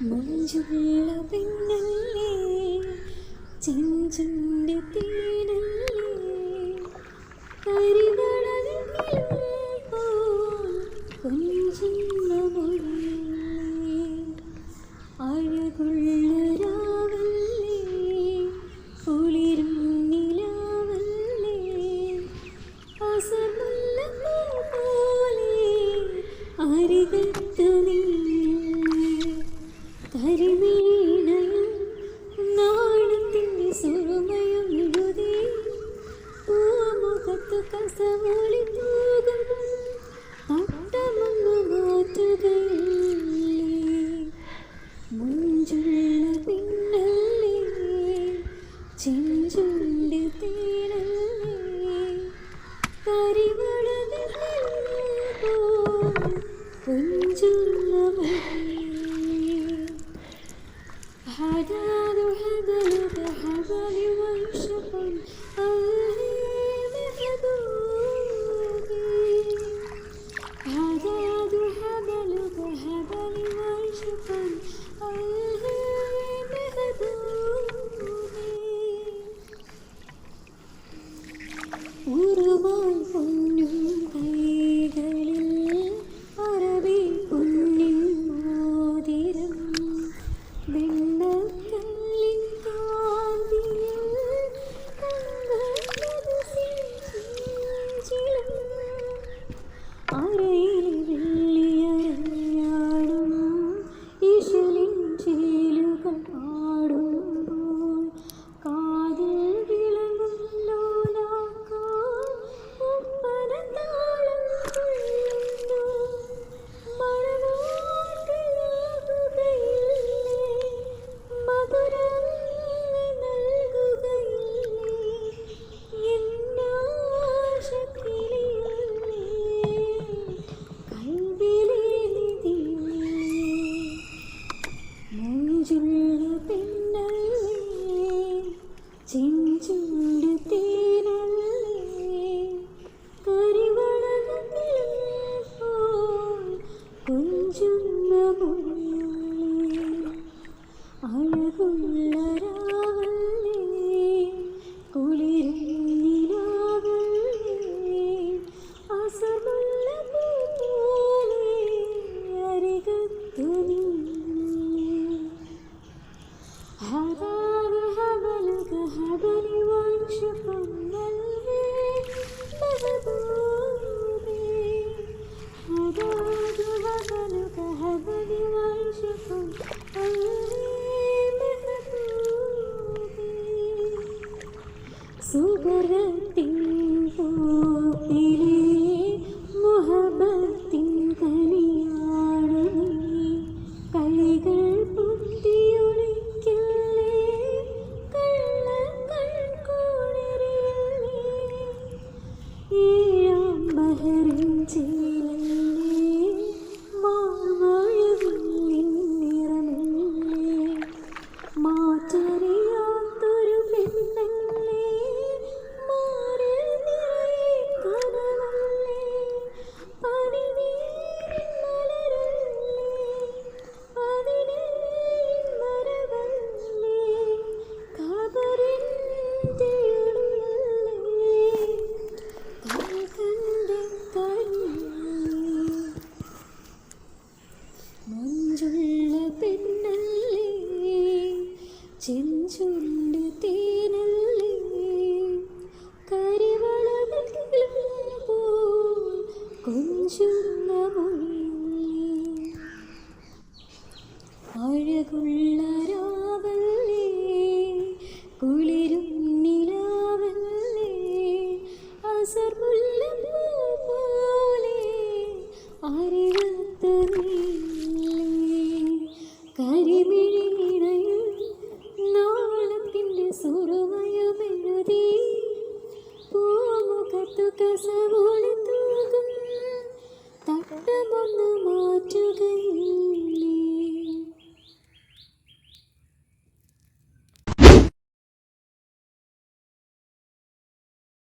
മഞ്ചുള്ള പിന്നല്ലേ ചെഞ്ചുണ്ടി തീരല്ലേ? കുഞ്ചുമൊഴി അഴകുള്ള രാവല്ലേ? കുളിരും നിലാവല്ലേ? അസമല്ല പോലെ അരികത്തു നീ ചെഞ്ചുള്ള പിന്നല്ലേ ചെഞ്ചുണ്ട് തേനല്ലേ കരിവള പുഞ്ചുള്ള هداد هدلت هبل وانشق هداد هبلت هبل وانشق Heavenly one, she's from അഴകുള്ള രാവല്ലേ നിലാവല്ലേ? പൂമുഖത്തു കസവോളി തൂകും. തട്ടമൊന്ന് മാറ്റും.